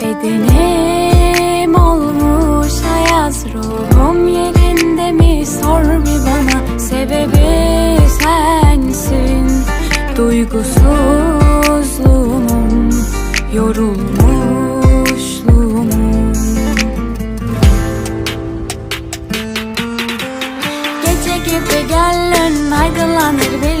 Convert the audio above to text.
Bedenim olmuş ayaz ruhum yerinde mi? Sor bir bana Sebebi sensin. Duygusuzluğumun yorulmuşluğumun Gece gibi gel ön aydınlanır bir